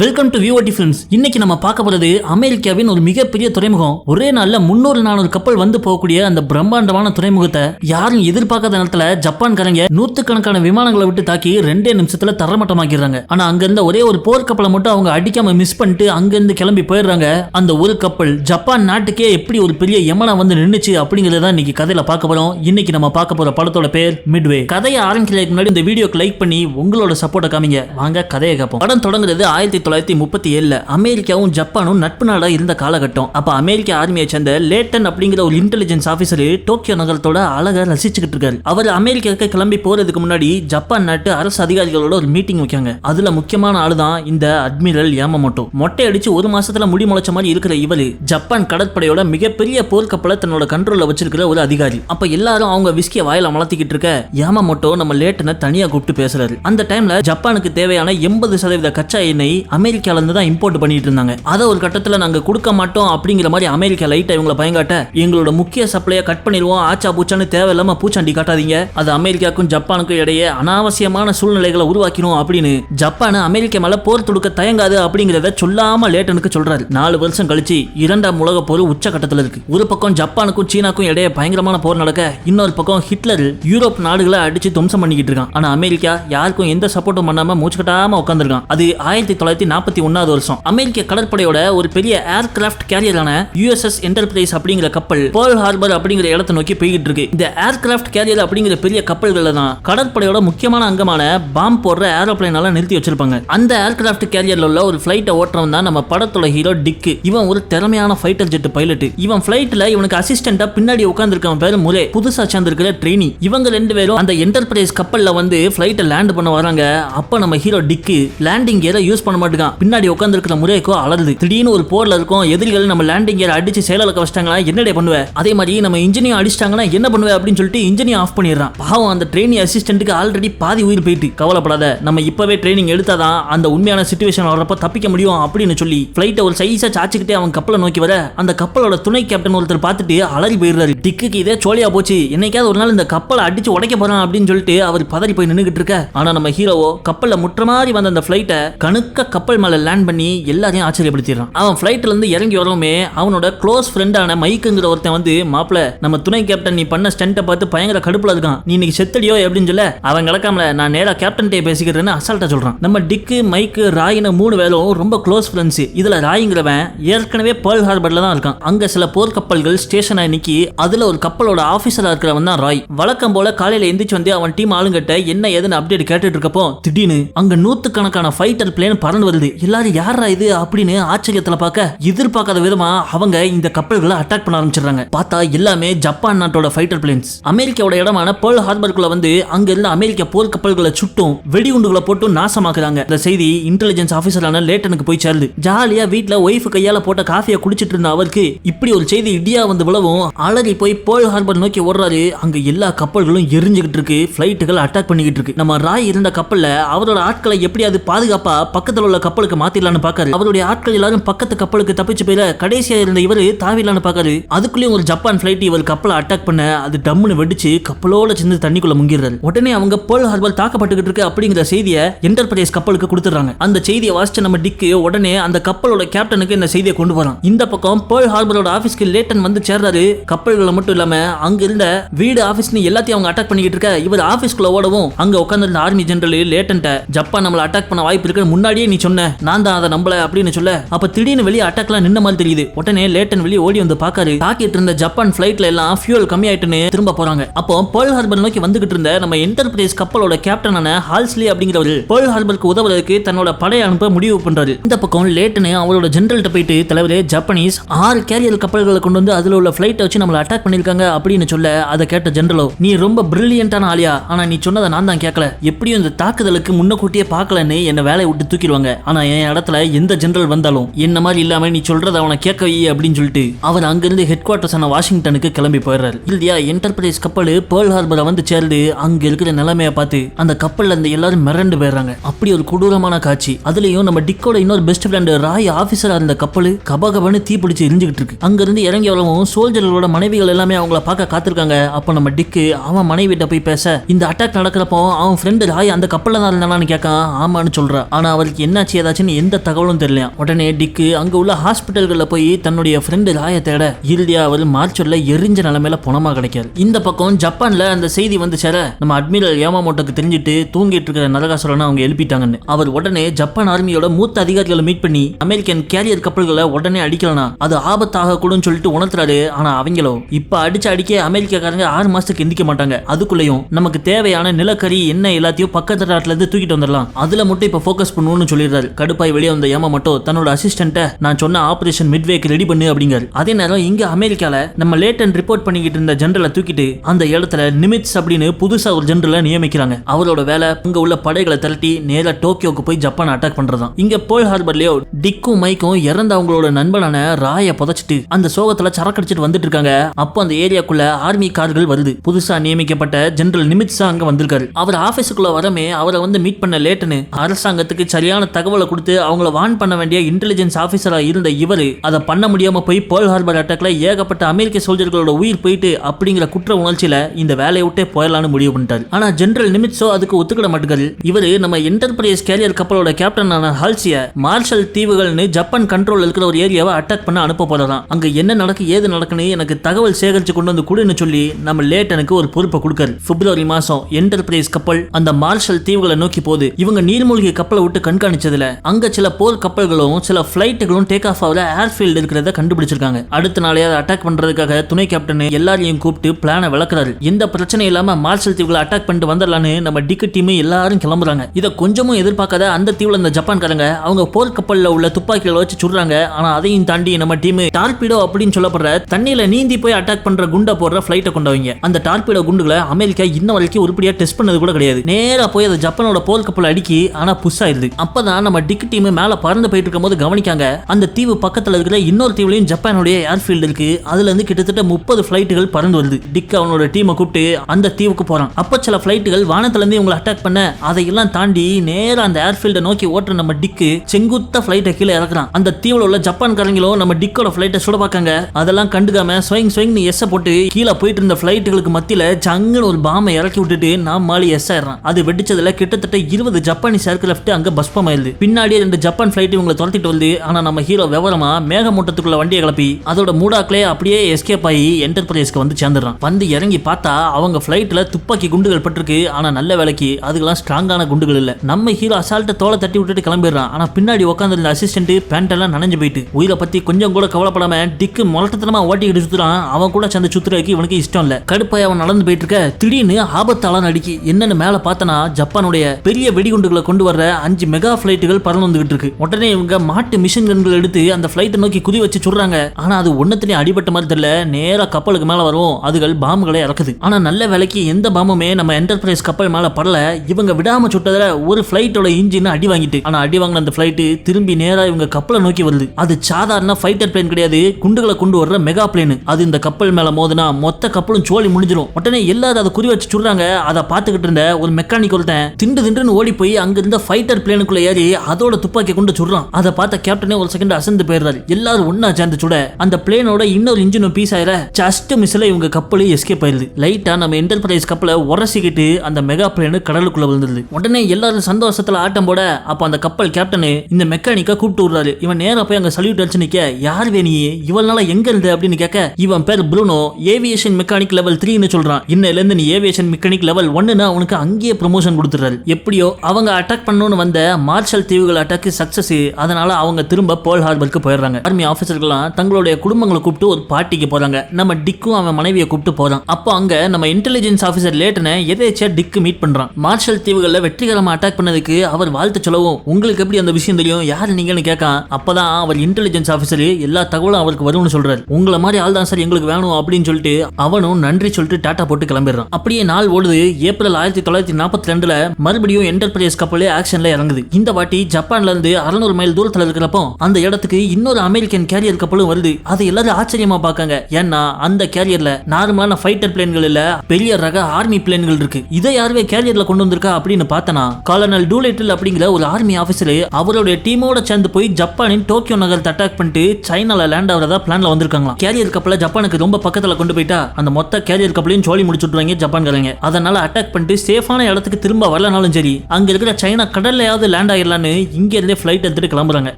Welcome to VOD films இன்னைக்கு நம்ம பார்க்க போறது அமெரிக்காவின் ஒரு மிகப்பெரிய துறைமுகம். ஒரே நாள்ல முன்னூறு நானூறு கப்பல் வந்து போகக்கூடிய அந்த பிரம்மாண்டமான துறைமுகத்தை யாரும் எதிர்பார்க்காத நேரத்துல ஜப்பான்காரங்க நூத்துக்கணக்கான விமானங்களை விட்டு தாக்கி ரெண்டே நிமிஷத்துல தரமட்டமாக்கிடுறாங்க. ஆனா அங்க இருந்த ஒரே ஒரு போர் கப்பலை மட்டும் அவங்க அடிக்காம மிஸ் பண்ணிட்டு அங்க இருந்து கிளம்பி போயிடுறாங்க. அந்த ஒரு கப்பல் ஜப்பான் நாட்டுக்கே எப்படி ஒரு பெரிய யமனா வந்து நின்னுச்சு அப்படிங்கறத இன்னைக்கு கதையில பார்க்க போறோம். இன்னைக்கு நம்ம பார்க்க போற படத்தோட பேர் மிட்வே கதையை ஆரம்பிக்கிறதுக்கு முன்னாடி இந்த வீடியோக்கு லைக் பண்ணி உங்களோட சப்போர்ட்டை காமிங்க. வாங்க கதையை கேட்போம். படம் தொடங்குறது ஆயிரத்தி தொள்ளாயிரத்தி முப்பத்தி ஏழில் அமெரிக்காவும் ஜப்பானும் நட்பு நாடாக இருந்த காலகட்டம். அப்போ அமெரிக்க ஆர்மியை சேர்ந்த லேட்டன் அப்படிங்கிற ஒரு இன்டெலிஜென்ஸ் ஆஃபீஸர் டோக்கியோ நகரத்தோட அழகை ரசிச்சுக்கிட்டு இருக்காரு. அவர் அமெரிக்காவுக்கு கிளம்பி போறதுக்கு முன்னாடி ஜப்பான் நாட்டு அரசு அதிகாரிகளோட ஒரு மீட்டிங் வைக்காங்க அதுல முக்கியமான ஆள் தான் இந்த அட்மிரல் யாமமோட்டோ மொட்டை அடிச்சு ஒரு மாசத்துல முடி முளைச்ச மாதிரி இருக்கிற இவரு ஜப்பான் கடற்படையோட மிகப்பெரிய போர்க்கப்பலை தன்னோட கண்ட்ரோல்ல வச்சிருக்கிற ஒரு அதிகாரி. அப்ப எல்லாரும் அவங்க விஸ்கிய வாயில வளர்த்திக்கிட்டு இருக்க மட்டும் நம்ம லேட்டனை தனியா கூப்பிட்டு பேசுறாரு. அந்த டைம்ல ஜப்பானுக்கு தேவையான எண்பது சதவீத கச்சா எண்ணெய் அமெரிக்காலேருந்து தான் இம்போர்ட் பண்ணிட்டு இருந்தாங்க அதை ஒரு கட்டத்தில் நாங்கள் கொடுக்க மாட்டோம் அப்படிங்கிற மாதிரி அமெரிக்கா லைட்டாக இவங்களை பயங்காட்ட எங்களோட முக்கிய சப்ளையை கட் பண்ணிடுவோம் ஆச்சா பூச்சான்னு தேவையில்லாமல் பூச்சாண்டி காட்டாதீங்க. அது அமெரிக்காவுக்கும் ஜப்பானுக்கும் இடையே அனாவசியமான சூழ்நிலைகளை உருவாக்கணும் அப்படின்னு ஜப்பான் அமெரிக்கா மேலே போர் தொடுக்க தயங்காது அப்படிங்கிறத சொல்லாமல் லேட்டனுக்கு சொல்கிறாரு நாலு வருஷம் கழிச்சு இரண்டாம் உலக போர் உச்சகட்டத்தில் இருக்கு. ஒரு பக்கம் ஜப்பானுக்கும் சீனாக்கும் இடையே பயங்கரமான போர் நடக்க இன்னொரு பக்கம் ஹிட்லர் யூரோப் நாடுகளை அடிச்சு துவம்சம் பண்ணிக்கிட்டு இருக்கான். ஆனால் அமெரிக்கா யாருக்கும் எந்த சப்போர்ட்டும் பண்ணாமல் மூச்சுக்கட்டாமல் உட்காந்துருக்கான் அது ஆயிரத்தி தொள்ளாயிரத்தி நாற்பத்தி ஒன்னாவது வருஷம். அமெரிக்க கடற்படையோட ஒரு பெரிய ஏர்கிராஃப்ட் கேரியரான யூஎஸ்எஸ் என்டர்பிரைஸ் அப்படிங்கிற கப்பல் பேர்ல் ஹார்பர் அப்படிங்கிற இடத்தை நோக்கி போய்கிட்டு இருக்கு. இந்த ஏர்கிராஃப்ட் கேரியர் அப்படிங்கிற பெரிய கப்பல்கள் தான் கடற்படையோட முக்கியமான அங்கமான பாம்பு போடுற ஏரோப்ளைனால நிறுத்தி வச்சிருப்பாங்க. அந்த ஏர்கிராஃப்ட் கேரியர்ல உள்ள ஒரு ஃபிளைட்டை ஓட்டுறவன் தான் நம்ம படத்தோட ஹீரோ டிக்கு இவன் ஒரு திறமையான ஃபைட்டர் ஜெட் பைலட் இவன் ஃபிளைட்ல இவனுக்கு அசிஸ்டண்டா பின்னாடி உட்காந்துருக்கவன் பேரு முறை புதுசா சேர்ந்திருக்கிற ட்ரெயினி இவங்க ரெண்டு பேரும் அந்த என்டர்பிரைஸ் கப்பல்ல வந்து ஃபிளைட்டை லேண்ட் பண்ண வராங்க. அப்ப நம்ம ஹீரோ டிக்கு லேண்டிங் கியரை யூஸ் பண்ண மாட்டேங்கான் பின்னாடி உட்காந்துருக்கிற முறைக்கோ அலருது திடீர்னு ஒரு போர்ல இருக்கும் எதிரிகள் நம்ம லேண்டிங் கியர் அடிச்சு செயலக்க வச்சிட்டாங்களா என்னடே பண்ணுவேன் அதே மாதிரி நம்ம இன்ஜினியும் அடிச்சிட்டாங்கன்னா என்ன பண்ணுவேன் அப்படின்னு சொல்லிட்டு இன்ஜினியர் ஆஃப் பண்ணிடுறான். பாவம் அந்த ட்ரெயினிங் அசிஸ்டன்ட்டுக்கு ஆல்ரெடி பாதி உயிர் போயிட்டு. கவலைப்படாத நம்ம இப்பவே ட்ரைனிங் எடுத்தாதான் அந்த உண்மையான சுச்சுவேஷன் வர்றப்ப தப்பிக்க முடியும் அப்படின்னு சொல்லி ஃபிளைட்டை ஒரு சைஸா சாச்சிக்கிட்டே அவன் கப்பலை நோக்கி வர அந்த கப்பலோட துணை கேப்டன் ஒருத்தர் பார்த்துட்டு அலறி போயிடுறாரு. டிக்குக்கு இதே சோழியா போச்சு. என்னைக்காவது ஒரு நாள் இந்த கப்பலை அடிச்சு உடைக்க போறான் அப்படின்னு சொல்லிட்டு அவர் பதறி போய் நின்னுகிட்டு இருக்க. ஆனா நம்ம ஹீரோவோ கப்பல்ல முற்ற மாதிரி வந்த அந்த ஃபிளைட்டை கணுக்க கப்பல் மேலே லேண்ட் பண்ணி எல்லாரையும் ஆச்சரியப்படுத்திடுறான். அவன் ஃபிளைட்ல இருந்து இறங்கி வரவுமே அவனோட க்ளோஸ் ஃப்ரெண்டான மைக்குங்கிற ஒருத்தன் வந்து மாப்பிள நம்ம துணை கேப்டன் நீ பண்ண ஸ்டண்ட்டை பார்த்து பயங்கர கடுப்புல இருக்கான். நீ இன்னைக்கு செத்தடியோ அப்படின்னு சொல்ல? அவன் கிடக்காமல நான் நேராக கேப்டன் டே பேசிக்கிறேன்னு அசால்ட்டா சொல்றான். நம்ம டிக்கு மைக்கு ராயின மூணு வேலும் ரொம்ப க்ளோஸ் ஃப்ரெண்ட்ஸ் இதுல ராயிங்கிறவன் ஏற்கனவே பேர்ல் ஹார்பர்ல தான் இருக்கான். அங்க சில போர் கப்பல்கள் ஸ்டேஷனை நிக்கி அதுல ஒரு கப்பலோட ஆஃபீஸராக இருக்கிறவன் தான் ராய் வழக்கம் போல காலையில எந்திரிச்சு வந்து அவன் டீம் ஆளுங்கிட்ட என்ன ஏதுன்னு அப்டேட் கேட்டுட்டு இருக்கப்போ திடீர்னு அங்க நூத்துக்கணக்கான ஃபைட்டர் பிளேன் பறந்து வருது. எல்லாரும் யாரா இது அப்படின்னு ஆச்சரியத்துல பார்க்க எதிர்பார்க்காத விதமா அவங்க இந்த கப்பல்களை அட்டாக் பண்ண ஆரம்பிச்சிடுறாங்க. பார்த்தா எல்லாமே ஜப்பான் நாட்டோட ஃபைட்டர் பிளேன்ஸ் அமெரிக்காவோட இடமான பேர்ல் ஹார்பருக்குள்ள வந்து அங்க இருந்த அமெரிக்க போர் கப்பல்களை சுட்டும் வெடிகுண்டுகளை போட்டும் நாசமாக்குறாங்க. இந்த செய்தி இன்டெலிஜென்ஸ் ஆபீசரான லேட்டனுக்கு போய் சேருது. ஜாலியா வீட்டுல ஒய்ஃப் கையால போட்ட காஃபியை குடிச்சிட்டு இருந்த அவருக்கு இப்படி ஒரு செய்தி இடியா வந்து விழவும் அலறி போய் பேர்ல் ஹார்பர் நோக்கி ஓடுறாரு. அங்க எல்லா கப்பல்களும் எரிஞ்சுகிட்டு இருக்கு ஃபிளைட்டுகள் அட்டாக் பண்ணிக்கிட்டு இருக்கு. நம்ம ராய் இருந்த கப்பல்ல அவரோட ஆட்களை எப்படியாவது பாதுகாப்பா பக்கத்துல உள்ள கப்பலுக்கு மாத்திடலான்னு பாக்காரு அவருடைய ஆட்கள் எல்லாரும் பக்கத்து கப்பலுக்கு தப்பிச்சு போயில கடைசியா இருந்த இவரு தாவிடலான்னு பாக்காரு அதுக்குள்ளேயும் ஒரு ஜப்பான் ஃபிளைட் இவர் கப்பலை அட்டாக் பண்ண அது டம்னு வெடிச்சு கப்பலோட சேர்ந்து தண்ணிக்குள்ள முங்கிடுறாரு. உடனே அவங்க பேர்ல் ஹார்பர் தாக்கப்பட்டுக்கிட்டு இருக்கு அப்படிங்கிற செய்தியை என்டர்பிரைஸ் கப்பலுக்கு கொடுத்துறாங்க அந்த செய்தியை வாசிச்ச நம்ம டிக்கு உடனே அந்த கப்பலோட கேப்டனுக்கு இந்த செய்தியை கொண்டு போறான். இந்த பக்கம் பேர்ல் ஹார்பரோட ஆபீஸ்க்கு லேட்டன் வந்து சேர்றாரு. கப்பல்களை மட்டும் இல்லாம அங்க இருந்த வீடு ஆபீஸ்னு எல்லாத்தையும் அவங்க அட்டாக் பண்ணிக்கிட்டு இருக்க இவர் ஆபீஸ்க்குள்ள ஓடவும் அங்க உட்கார்ந்திருந்த ஆர்மி ஜெனரல் லேட்டன்ட்ட ஜப்பான் நம்மள அட்டாக் பண்ண வாய்ப்பு இருக்குன்னு முன்னாடியே நீ சொன்ன நான் தான் அதை நம்பல அப்படின்னு சொல்ல அப்ப திடீர்னு வெளியே அட்டாக்லாம் நின்ன மாதிரி தெரியுது. உடனே லேட்டன் வெளியே ஓடி வந்து பாக்காரு தாக்கிட்டு இருந்த ஜப்பான் ஃபிளைட்ல எல்லாம் ஃபியூல் கம்மியாயிட்டுன்னு திரும்ப போறாங்க. அப்போ பேர்ல் ஹார்பர் நோக்கி வந்துகிட்டு இருந்த நம்ம என்டர்பிரைஸ் கப்பலோட கேப்டனான ஹால்ஸ்லி அப்படிங்கிறவர் பேர்ல் ஹார்பருக்கு உதவுறதுக்கு தன்னோட படையை அனுப்ப முடிவு பண்றாரு. இந்த பக்கம் லேட்டனு அவரோட ஜெனரல்கிட்ட போயிட்டு தலைவரே ஜப்பானீஸ் ஆறு கேரியர் கப்பல்களை கொண்டு வந்து அதுல உள்ள ஃபிளைட்டை வச்சு நம்மளை அட்டாக் பண்ணிருக்காங்க அப்படின்னு சொல்ல அதை கேட்ட ஜெனரலோ நீ ரொம்ப பிரில்லியன்டான ஆளியா? ஆனா நீ சொன்னதை நான் தான் கேட்கல எப்படியும் இந்த தாக்குதலுக்கு முன்னக்கூட்டியே பார்க்கலன்னு என்ன வேலையை விட்டு தூக்கிடுவாங்க. ஆனா என் இடத்துல எந்த ஜெனரல் வந்தாலும் என்ன மாதிரி இல்லாம நீ சொல்றத அவனை கேட்க வை அப்படின்னு சொல்லிட்டு அவர் அங்கிருந்து ஹெட் குவார்டர்ஸ் ஆன வாஷிங்டனுக்கு கிளம்பி போயிடுறாரு. இல்லையா என்டர்பிரைஸ் கப்பல் பேர்ல் ஹார்பரை வந்து சேர்ந்து அங்க இருக்கிற நிலைமையை பார்த்து அந்த கப்பல்ல இருந்து எல்லாரும் மிரண்டு போயிடுறாங்க. அப்படி ஒரு கொடூரமான காட்சி. அதுலயும் நம்ம டிக்கோட இன்னொரு பெஸ்ட் ஃப்ரெண்ட் ராய் ஆபீசரா இருந்த கப்பல் கபகபன்னு தீ பிடிச்சு எரிஞ்சுக்கிட்டு இருக்கு. அங்க இருந்து இறங்கி வரவும் சோல்ஜர்களோட மனைவிகள் எல்லாமே அவங்கள பார்க்க காத்திருக்காங்க. அப்ப நம்ம டிக்கு அவன் மனைவிட்ட போய் பேச இந்த அட்டாக் நடக்கிறப்போ அவன் ஃப்ரெண்டு ராய் அந்த கப்பல்ல தான் இருந்தானு கேட்கான். ஆமான்னு சொல்றா. ஆனா அவருக்கு என்ன என்னாச்சு ஏதாச்சுன்னு எந்த தகவலும் தெரியலையா உடனே டிக்கு அங்க உள்ள ஹாஸ்பிட்டல்கள்ல போய் தன்னுடைய ஃப்ரெண்டு ராய தேட இறுதியா அவர் மார்ச்சொல்ல எரிஞ்ச நிலைமையில பணமா கிடைக்காரு இந்த பக்கம் ஜப்பான்ல அந்த செய்தி வந்து சேர நம்ம அட்மிரல் ஏமாமோட்டோக்கு தெரிஞ்சுட்டு தூங்கிட்டு இருக்கிற நரகாசுரனை அவங்க எழுப்பிட்டாங்கன்னு. அவர் உடனே ஜப்பான் ஆர்மியோட மூத்த அதிகாரிகளை மீட் பண்ணி அமெரிக்கன் கேரியர் கப்பல்களை உடனே அடிக்கலனா அது ஆபத்தாக கூடும் சொல்லிட்டு உணர்த்துறாரு. ஆனா அவங்களோ இப்ப அடிச்சு அடிக்க அமெரிக்காக்காரங்க ஆறு மாசத்துக்கு எந்திக்க மாட்டாங்க. அதுக்குள்ளேயும் நமக்கு தேவையான நிலக்கரி என்ன எல்லாத்தையும் பக்கத்து நாட்டுல இருந்து தூக்கிட்டு வந்துடலாம் அதுல மட்டும் இப்ப ஃபோக்கஸ் பண்ணுவோம்னு சொல்லிடுறாரு. கடுப்பாய் வெளியே வந்த ஏமா மட்டும் தன்னோட அசிஸ்டன்ட்ட நான் சொன்ன ஆபரேஷன் மிட்வேக்கு ரெடி பண்ணு அப்படிங்காரு அதே நேரம் இங்க அமெரிக்கால நம்ம லேட்டன் ரிப்போர்ட் பண்ணிக்கிட்டு இருந்த ஜென்ரலை தூக்கிட்டு அந்த இடத்துல நிமிட்ஸ் அப்படின்னு புதுசா ஒரு ஜென்ரல நியமிக்கிறாங்க. அவரோட வேலை இங்க உள்ள படைகளை திரட்டி நேரா டோக்கியோக்கு போய் ஜப்பான் அட்டாக் பண்றதான் இங்க போல் ஹார்பர்லயோ டிக்கும் மைக்கும் இறந்த அவங்களோட நண்பனான ராய புதைச்சிட்டு அந்த சோகத்துல சரக்கடிச்சிட்டு வந்துட்டு இருக்காங்க. அப்போ அந்த ஏரியாக்குள்ள ஆர்மி கார்கள் வருது. புதுசா நியமிக்கப்பட்ட ஜென்ரல் நிமிட்ஸா அங்க வந்திருக்காரு. அவர் ஆபீஸுக்குள்ள வரமே அவரை வந்து மீட் பண்ண லேட்டுன்னு அரசாங்கத்துக்கு சரியான தகவலை கொடுத்து அவங்கள வான் பண்ண வேண்டிய இன்டெலிஜென்ஸ் ஆஃபீஸராக இருந்த இவரு அதை பண்ண முடியாமல் போய் பேர்ல் ஹார்பர் அட்டாக்ல ஏகப்பட்ட அமெரிக்க சோல்ஜர்களோட உயிர் போயிட்டு அப்படிங்கிற குற்ற உணர்ச்சியில இந்த வேலையை விட்டே போயிடலாம்னு முடிவு பண்ணிட்டார். ஆனால் ஜெனரல் நிமிட்ஸோ அதுக்கு ஒத்துக்கிட மாட்டேங்காரு இவரு நம்ம என்டர்பிரைஸ் கேரியர் கப்பலோட கேப்டனான ஹால்சிய மார்ஷல் தீவுகள்னு ஜப்பான் கண்ட்ரோல் இருக்கிற ஒரு ஏரியாவை அட்டாக் பண்ண அனுப்ப போறதான் அங்க என்ன நடக்கு ஏது நடக்குன்னு எனக்கு தகவல் சேகரிச்சு கொண்டு வந்து கொடுன்னு சொல்லி நம்ம லேட்டனுக்கு ஒரு பொறுப்பை கொடுக்காரு. பிப்ரவரி மாசம் என்டர்பிரைஸ் கப்பல் அந்த மார்ஷல் தீவுகளை நோக்கி போகுது. இவங்க நீர்மூழ்கி கப்பலை விட்டு ஆரம்பிச்சதுல அங்க சில போர் கப்பல்களும் சில பிளைட்டுகளும் டேக் ஆஃப் ஆகல. ஏர்ஃபீல்டு இருக்கிறத கண்டுபிடிச்சிருக்காங்க. அடுத்த நாளே அதை அட்டாக் பண்றதுக்காக துணை கேப்டன் எல்லாரையும் கூப்பிட்டு பிளானை விளக்குறாரு. எந்த பிரச்சனை இல்லாம மார்ஷல் தீவுகளை அட்டாக் பண்ணிட்டு வந்துடலான்னு நம்ம டிக்கு டீம் எல்லாரும் கிளம்புறாங்க. இதை கொஞ்சமும் எதிர்பார்க்காத அந்த தீவுல இந்த ஜப்பான்காரங்க அவங்க போர் கப்பல்ல உள்ள துப்பாக்கிகளை வச்சு சுடுறாங்க. ஆனா அதையும் தாண்டி நம்ம டீம் டார்பிடோ அப்படின்னு சொல்லப்படுற தண்ணியில நீந்தி போய் அட்டாக் பண்ற குண்டை போடுற ஃபிளைட்டை கொண்டவங்க அந்த டார்பிடோ குண்டுகளை அமெரிக்கா இன்ன வரைக்கும் உருப்படியா டெஸ்ட் பண்ணது கூட கிடையாது. நேரா போய் அதை ஜப்பானோட போர் கப்பல் அடிக்கி ஆனா புஷ் ஆயிருது. அப்பதான் நம்ம டிக் டீம் மேல பறந்து போயிட்டு இருக்கும்போது கவனிக்காங்க. அந்த தீவு பக்கத்துல இருக்கிற இன்னொரு தீவுலையும் ஜப்பானுடைய ஏர்ஃபீல்டு இருக்கு. அதுல இருந்து கிட்டத்தட்ட முப்பது ஃபிளைட்டுகள் பறந்து வருது. டிக் அவனோட டீமை கூப்பிட்டு அந்த தீவுக்கு போறான். அப்ப சில ஃபிளைட்டுகள் வானத்துல இருந்து இவங்களை அட்டாக் பண்ண அதையெல்லாம் தாண்டி நேராக அந்த ஏர்ஃபீல்டை நோக்கி ஓட்டுற நம்ம டிக்கு செங்குத்த ஃபிளைட்டை கீழே இறக்குறான். அந்த தீவுல உள்ள ஜப்பான்காரங்களும் நம்ம டிக்கோட ஃபிளைட்டை சுட பார்க்காங்க. அதெல்லாம் கண்டுக்காம ஸ்வயங் ஸ்வயிங்னு எஸ் போட்டு கீழே போயிட்டு இருந்த ஃபிளைட்டுகளுக்கு மத்தியில ஜங்குன்னு ஒரு பாமை இறக்கி விட்டுட்டு நான் மாலி எஸ் ஆயிடுறான். அது வெடிச்சதுல கிட்டத்தட்ட இருபது ஜப்பானீஸ் ஏர்கிராஃப்ட் அங்க பஸ்பம் வருது. பின்னாடியே ரெண்டு ஜப்பான் ஃபிளைட் இவங்களை துரத்திட்டு வருது. ஆனா நம்ம ஹீரோ விவரமா மேகமூட்டத்துக்குள்ள வண்டியை கிளப்பி அதோட மூடாக்களே அப்படியே எஸ்கேப் ஆகி என்டர்பிரைஸ்க்கு வந்து சேர்ந்துடுறான். வந்து இறங்கி பார்த்தா அவங்க ஃபிளைட்ல துப்பாக்கி குண்டுகள் பட்டிருக்கு. ஆனா நல்ல வேலைக்கு அதுக்கெல்லாம் ஸ்ட்ராங்கான குண்டுகள் இல்ல. நம்ம ஹீரோ அசால்ட்ட தோலை தட்டி விட்டுட்டு கிளம்பிடுறான். ஆனா பின்னாடி உட்காந்துருந்த அசிஸ்டன்ட் பேண்ட் எல்லாம் நனைஞ்சு போயிட்டு. உயிரை பத்தி கொஞ்சம் கூட கவலைப்படாம டிக்கு முரட்டத்தனமா ஓட்டிக்கிட்டு சுத்துறான். அவன் கூட சேர்ந்து சுத்துறதுக்கு இவனுக்கு இஷ்டம் இல்ல. கடுப்பாய் அவன் நடந்து போயிட்டு இருக்க திடீர்னு ஆபத்தால நடிக்கி. என்னன்னு மேல பார்த்தனா ஜப்பானுடைய பெரிய வெடிகுண்டுகளை கொண்டு வர்ற அஞ்சு மெகா பிளைட்டுகள் பறந்து வந்துகிட்டு இருக்கு. உடனே இவங்க மாட்டு மிஷின் கன்கள் எடுத்து அந்த ஃபிளைட்டை நோக்கி குதி வச்சு சுடுறாங்க. ஆனா அது ஒன்னத்திலே அடிபட்ட மாதிரி தெரியல. நேரா கப்பலுக்கு மேல வரும். அதுகள் பாம்புகளை இறக்குது. ஆனா நல்ல வேலைக்கு எந்த பாம்புமே நம்ம என்டர்பிரைஸ் கப்பல் மேல படல. இவங்க விடாம சுட்டதுல ஒரு ஃபிளைட்டோட இன்ஜின் அடி வாங்கிட்டு ஆனா அடி வாங்கின அந்த ஃபிளைட்டு திரும்பி நேரா இவங்க கப்பலை நோக்கி வருது. அது சாதாரண ஃபைட்டர் பிளேன் கிடையாது. குண்டுகளை கொண்டு வர்ற மெகா பிளேன் அது இந்த கப்பல் மேல மோதுனா மொத்த கப்பலும் சோழி முடிஞ்சிடும் உடனே எல்லாரும் அதை குறி வச்சு சுடுறாங்க. அதை பார்த்துக்கிட்டு இருந்த ஒரு மெக்கானிக் ஒருத்தன் திண்டு திண்டுன்னு ஓடி போய் அங்க இருந்த ஃபைட்டர் பிளேனுக்குள்ள ஏறி அதோட துப்பாக்கி கொண்டு சுடுறான். அதை பார்த்த கேப்டனே ஒரு செகண்ட் அசந்து போயிடுறாரு. எல்லாரும் ஒன்னா சேர்ந்து சுட அந்த பிளேனோட இன்னொரு இன்ஜினும் பீஸ் ஆயிர ஜஸ்ட் மிஸ்ல இவங்க கப்பலே எஸ்கேப் ஆயிருது லைட்டா நம்ம என்டர்பிரைஸ் கப்பலை உரசிக்கிட்டு அந்த மெகா பிளேனு கடலுக்குள்ள விழுந்துருது. உடனே எல்லாரும் சந்தோஷத்துல ஆட்டம் போட அப்ப அந்த கப்பல் கேப்டனு இந்த மெக்கானிக்கா கூப்பிட்டு விடுறாரு. இவன் நேரம் போய் அங்க சல்யூட் அடிச்சு நிக்க யார் வேணி இவள் நாள எங்க இருந்து? அப்படின்னு கேட்க இவன் பேர் ப்ரூனோ ஏவியேஷன் மெக்கானிக் லெவல் த்ரீன்னு சொல்றான். இன்னையில இருந்து நீ ஏவியேஷன் மெக்கானிக் லெவல் ஒன்னுன்னு அவனுக்கு அங்கேயே ப்ரொமோஷன் கொடுத்துறாரு எப்படியோ அவங்க அட்டாக் பண்ணணும்னு வந்த மார்ச் மார்ஷல் தீவுகள் அட்டாக்கு சக்சஸ் அதனால அவங்க திரும்ப போல் ஹார்பருக்கு போயிடுறாங்க. ஆர்மி ஆஃபீஸர்கள்லாம் தங்களுடைய குடும்பங்களை கூப்பிட்டு ஒரு பார்ட்டிக்கு போறாங்க. நம்ம டிக்கும் அவன் மனைவியை கூப்பிட்டு போறான். அப்போ அங்க நம்ம இன்டெலிஜென்ஸ் ஆஃபீஸர் லேட்டனை எதேச்சியா டிக்கு மீட் பண்றான். மார்ஷல் தீவுகள்ல வெற்றிகரமா அட்டாக் பண்ணதுக்கு அவர் வாழ்த்து சொல்லவும் உங்களுக்கு எப்படி அந்த விஷயம் தெரியும்? யார் நீங்கன்னு கேட்கான். அப்பதான் அவர் இன்டெலிஜென்ஸ் ஆஃபீஸர் எல்லா தகவலும் அவருக்கு வரும்னு சொல்றாரு. உங்களை மாதிரி ஆள் தான் சார் எங்களுக்கு வேணும் அப்படின்னு சொல்லிட்டு அவனும் நன்றி சொல்லிட்டு டாட்டா போட்டு கிளம்பிடுறான். அப்படியே நாள் ஓடுது. ஏப்ரல் ஆயிரத்தி தொள்ளாயிரத்தி நாற்பத்தி ரெண்டுல மறுபடியும் என்டர்பிரைஸ் கப்பலே ஆக்ஷன்ல இறங்குது. இந்த வாட்டி ஜப்பான்ல இருந்து அறுநூறு மைல் தூரத்துல இருக்கிறப்போ அந்த இடத்துக்கு இன்னொரு அமெரிக்கன் கேரியர் கப்பலும் வருது. அதை எல்லாரும் ஆச்சரியமா பார்க்காங்க. ஏன்னா அந்த கேரியர்ல நார்மலான ஃபைட்டர் பிளேன்கள் இல்ல பெரிய ரக ஆர்மி பிளேன்கள் இருக்கு. இதை யாருவே கேரியர்ல கொண்டு வந்திருக்கா அப்படின்னு பார்த்தனா காலனல் டூலிட்டில் அப்படிங்கிற ஒரு ஆர்மி ஆஃபீஸர் அவருடைய டீமோட சேர்ந்து போய் ஜப்பானின் டோக்கியோ நகரத்தை அட்டாக் பண்ணிட்டு சைனால லேண்ட் ஆகிறதா பிளான்ல வந்திருக்காங்களா கேரியர் கப்பலை ஜப்பானுக்கு ரொம்ப பக்கத்துல கொண்டு போயிட்டா அந்த மொத்த கேரியர் கப்பலையும் சோழி முடிச்சுட்ருவாங்க ஜப்பான்காரங்க. அதனால அட்டாக் பண்ணிட்டு சேஃபான இடத்துக்கு திரும்ப வரலனாலும் சரி அங்க இருக்கிற சைனா கடல்லையாவது லேண்ட் ஆயிடலான்னு இங்கேருந்தே ஃப்ளைட் எடுத்துட்டு கிளம்புறாங்க.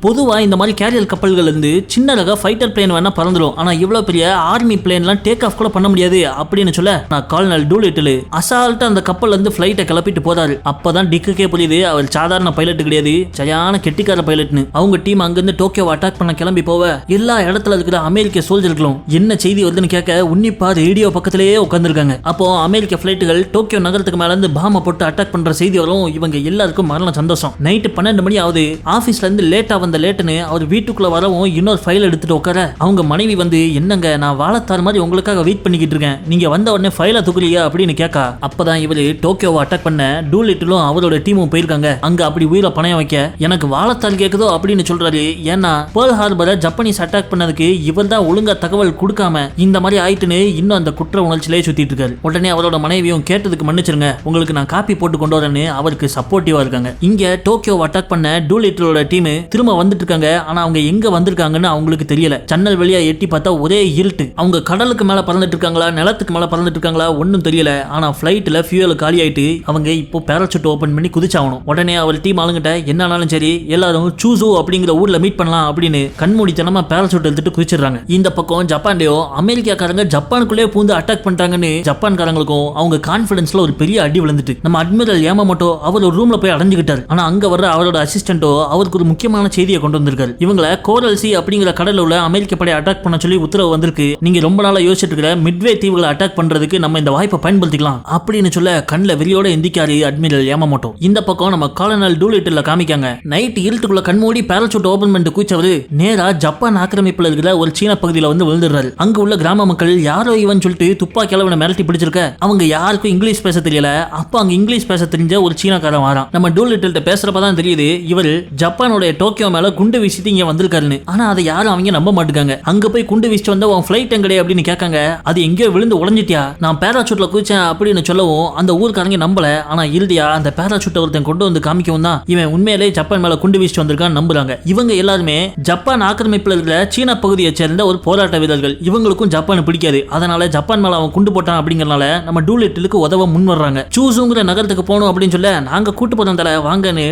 பொதுவாக இந்த மாதிரி கேரியர் கப்பல்கள் இருந்து சின்ன ரக ஃபைட்டர் பிளேன் வேணா பறந்துடும் ஆனால் இவ்வளோ பெரிய ஆர்மி பிளேன்லாம் டேக் ஆஃப் கூட பண்ண முடியாது அப்படின்னு சொல்ல நான் கால்னல் டூலிட்டில் அசால்ட்டாக அந்த கப்பல்லேருந்து இருந்து ஃபிளைட்டை கிளப்பிட்டு போறாரு. அப்பதான் டிக்குக்கே புரியுது அவர் சாதாரண பைலட் கிடையாது. சரியான கெட்டிக்கார பைலட்னு அவங்க டீம் அங்கிருந்து டோக்கியோவை அட்டாக் பண்ண கிளம்பி போவ. எல்லா இடத்துல இருக்கிற அமெரிக்க சோல்ஜர்களும் என்ன செய்தி வருதுன்னு கேட்க உன்னிப்பா ரேடியோ பக்கத்திலேயே உட்காந்துருக்காங்க அப்போ அமெரிக்க ஃப்ளைட்டுகள் டோக்கியோ நகரத்துக்கு மேல இருந்து பாம போட்டு அட்டாக் பண்ற செய்தி வரும். இவங்க எல்லாருக்கும் மரண சந்தோஷம். நைட்டு பன்னெண்டு மணி ஆகுது. ஆபீஸ்ல இருந்து லேட்டா வந்த லேட்டுன்னு அவர் வீட்டுக்குள்ள வரவும் இன்னொரு ஃபைல் எடுத்துட்டு உட்கார. அவங்க மனைவி வந்து என்னங்க நான் வாழத்தார் மாதிரி உங்களுக்காக வெயிட் பண்ணிக்கிட்டு இருக்கேன். நீங்க வந்த உடனே ஃபைலை தூக்கலையா அப்படின்னு கேட்க அப்பதான் இவரு டோக்கியோவை அட்டாக் பண்ண டூலிட்டிலும் அவரோட டீமும் போயிருக்காங்க. அங்க அப்படி உயிரை பணையம் வைக்க எனக்கு வாழத்தால் கேக்குதோ? அப்படின்னு சொல்றாரு. ஏன்னா பேர்ல் ஹார்பரை ஜப்பனீஸ் அட்டாக் பண்ணதுக்கு இவர் தான் ஒழுங்கா தகவல் கொடுக்காம இந்த மாதிரி ஆயிட்டுன்னு இன்னும் அந்த குற்ற உணர்ச்சியிலே சுத்திட்டு இருக்காரு. உடனே அவரோட மனைவியும் கேட்டதுக்கு மன்னிச்சிருங்க. உங்களுக்கு நான் காப்பி போட்டு கொண்டு வரேன்னு அவருக்கு சப்போர்ட்டிவா இருக்காங்க. இங்க டோக்கியோ அட்டாக் பண்ண டூலிட்டரோட டீம் திரும்ப வந்துட்டு இருக்காங்க ஆனா அவங்க எங்க வந்திருக்காங்கன்னு அவங்களுக்கு தெரியல. ஜன்னல் வழியா எட்டி பார்த்தா ஒரே இருட்டு. அவங்க கடலுக்கு மேல பறந்துட்டு இருக்காங்களா நிலத்துக்கு மேல பறந்துட்டு இருக்காங்களா ஒன்றும் தெரியல. ஆனா ஃபிளைட்ல ஃபியூல் காலி ஆயிட்டு அவங்க இப்போ பேராசூட் ஓபன் பண்ணி குதிச்சாகணும். உடனே அவர் டீம் ஆளுங்கிட்ட என்னாலும் சரி எல்லாரும் சூசோ அப்படிங்கிற ஊர்ல மீட் பண்ணலாம் அப்படின்னு கண்மூடித்தனமா பேராசூட் எடுத்துட்டு குதிச்சிடுறாங்க. இந்த பக்கம் ஜப்பான்லயோ அமெரிக்காக்காரங்க ஜப்பானுக்குள்ளே பூந்து அட்டாக் பண்றாங்கன்னு ஜப்பான்காரங்களுக்கும் அவங்க கான்பிடன்ஸ்ல ஒரு பெரிய அடி விழுந்துட்டு. நம்ம அட்மிரல் மட்டும் அவர் ஒரு ரூம்ல போய் அடைஞ்சுக்கிட்டாரு. ஆனா அங்க வர்ற அவரோட அசிஸ்டன்ட்டோ அவருக்கு ஒரு முக்கியமான செய்தியை கொண்டு வந்திருக்காரு. இவங்கள கோரல் சி அப்படிங்கிற கடலில் உள்ள அமெரிக்க படை அட்டாக் பண்ண சொல்லி உத்தரவு வந்திருக்கு. நீங்க ரொம்ப நாளா யோசிச்சுட்டு இருக்கிற மிட்வே தீவுகளை அட்டாக் பண்றதுக்கு நம்ம இந்த வாய்ப்பை பயன்படுத்திக்கலாம். அப்படின்னு சொல்ல கண்ணில் வெறியோட எந்திக்காரு அட்மிரல் ஏமாமோட்டோ இந்த பக்கம் நம்ம காலனல் டூலிட்டில் காமிக்காங்க. நைட் இருட்டுக்குள்ள கண்மூடி பேரசூட் ஓபன் பண்ணிட்டு கூச்சவரு நேரா ஜப்பான் ஆக்கிரமிப்புல இருக்கிற ஒரு சீன பகுதியில வந்து விழுந்துடுறாரு. அங்க உள்ள கிராம மக்கள் யாரோ இவன் சொல்லிட்டு துப்பாக்கி அளவு மிரட்டி பிடிச்சிருக்க. அவங்க யாருக்கும் இங்கிலீஷ் பேச தெரியல. அப்ப அங்க இங்கிலீஷ் பேச தெரிஞ்ச ஒரு சீனக்காரன் வரான். நம்ம டூலிட்டில்ட்ட பேசுறப்பதான் தெரியுது இவர் ஜப்பானோட டோக்கியோ மேல குண்டு வீசிட்டு இங்க வந்திருக்காருன்னு. ஆனா அதை யாரும் அவங்க நம்ப மாட்டாங்க அங்க போய் குண்டு வீசிட்டு வந்தா உன் ஃபிளைட் எங்கடே? அப்படின்னு கேட்காங்க. அது எங்கேயோ விழுந்து உடஞ்சிட்டியா? நான் பேராசூட்ல குதிச்சேன் அப்படின்னு சொல்லவும் அந்த ஊருக்காரங்க நம்பல. ஆனா இறுதியா அந்த பேராசூட்டை ஒருத்தன் கொண்டு வந்து காமிக்கவும் தான் இவன் உண்மையிலே ஜப்பான் மேல குண்டு வீசிட்டு வந்திருக்கான்னு நம்புறாங்க. இவங்க எல்லாருமே ஜப்பான் ஆக்கிரமிப்புல இருக்கிற சீன பகுதியை சேர்ந்த ஒரு போராட்ட வீரர்கள். இவங்களுக்கும் ஜப்பான் பிடிக்காது. அதனால ஜப்பான் மேல அவன் குண்டு போட்டான் அப்படிங்கறனால நம்ம டூலிட்டிலுக்கு உதவ முன் வர்றாங்க சூசுங்கிற நகரத்துக்கு போகணும் அப்படின்னு சொல்ல நாங்க கூட்டு போறோம் தலை வாங்கன்னு